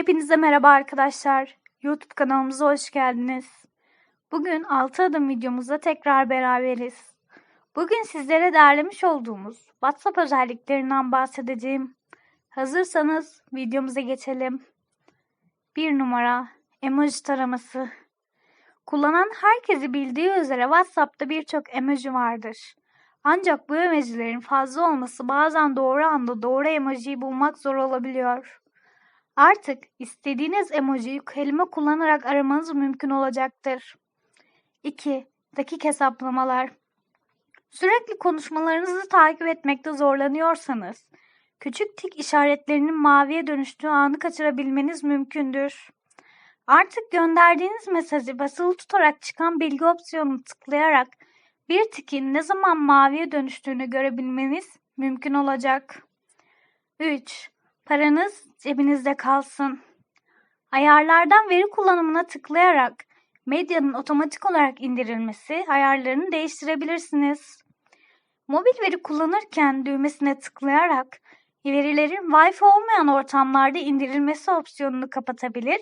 Hepinize merhaba arkadaşlar. YouTube kanalımıza hoş geldiniz. Bugün 6 adım videomuzda tekrar beraberiz. Bugün sizlere derlemiş olduğumuz WhatsApp özelliklerinden bahsedeceğim. Hazırsanız videomuza geçelim. 1 numara emoji taraması. Kullanan herkesi bildiği üzere WhatsApp'ta birçok emoji vardır. Ancak bu emojilerin fazla olması bazen doğru anda doğru emojiyi bulmak zor olabiliyor. Artık istediğiniz emojiyi kelime kullanarak aramanız mümkün olacaktır. 2. Dakik hesaplamalar. Sürekli konuşmalarınızı takip etmekte zorlanıyorsanız, küçük tik işaretlerinin maviye dönüştüğü anı kaçırabilmeniz mümkündür. Artık gönderdiğiniz mesajı basılı tutarak çıkan bilgi opsiyonunu tıklayarak bir tikin ne zaman maviye dönüştüğünü görebilmeniz mümkün olacak. 3. Paranız cebinizde kalsın. Ayarlardan veri kullanımına tıklayarak medyanın otomatik olarak indirilmesi ayarlarını değiştirebilirsiniz. Mobil veri kullanırken düğmesine tıklayarak verilerin Wi-Fi olmayan ortamlarda indirilmesi opsiyonunu kapatabilir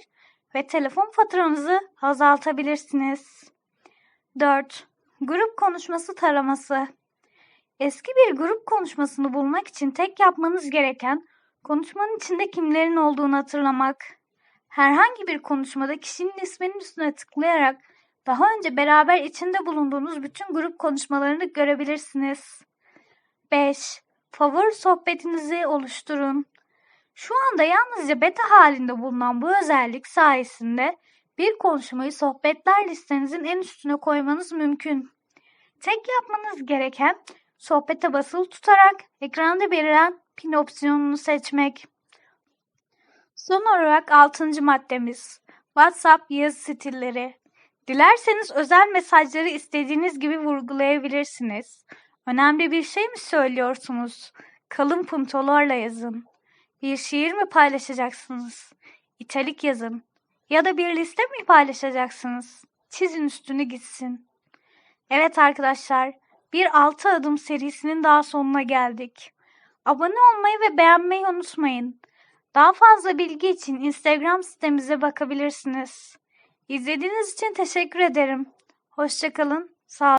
ve telefon faturanızı azaltabilirsiniz. 4. Grup konuşması taraması. Eski bir grup konuşmasını bulmak için tek yapmanız gereken konuşmanın içinde kimlerin olduğunu hatırlamak. Herhangi bir konuşmada kişinin isminin üstüne tıklayarak daha önce beraber içinde bulunduğunuz bütün grup konuşmalarını görebilirsiniz. 5. Favori sohbetinizi oluşturun. Şu anda yalnızca beta halinde bulunan bu özellik sayesinde bir konuşmayı sohbetler listenizin en üstüne koymanız mümkün. Tek yapmanız gereken sohbete basılı tutarak ekranda belirlen pin opsiyonunu seçmek. Son olarak 6. maddemiz WhatsApp yazı stilleri. Dilerseniz özel mesajları istediğiniz gibi vurgulayabilirsiniz. Önemli bir şey mi söylüyorsunuz? Kalın puntolarla yazın. Bir şiir mi paylaşacaksınız? İtalik yazın. Ya da bir liste mi paylaşacaksınız? Çizin üstünü gitsin. Evet arkadaşlar, bir 6 adım serisinin daha sonuna geldik. Abone olmayı ve beğenmeyi unutmayın. Daha fazla bilgi için Instagram sitemize bakabilirsiniz. İzlediğiniz için teşekkür ederim. Hoşçakalın. Sağ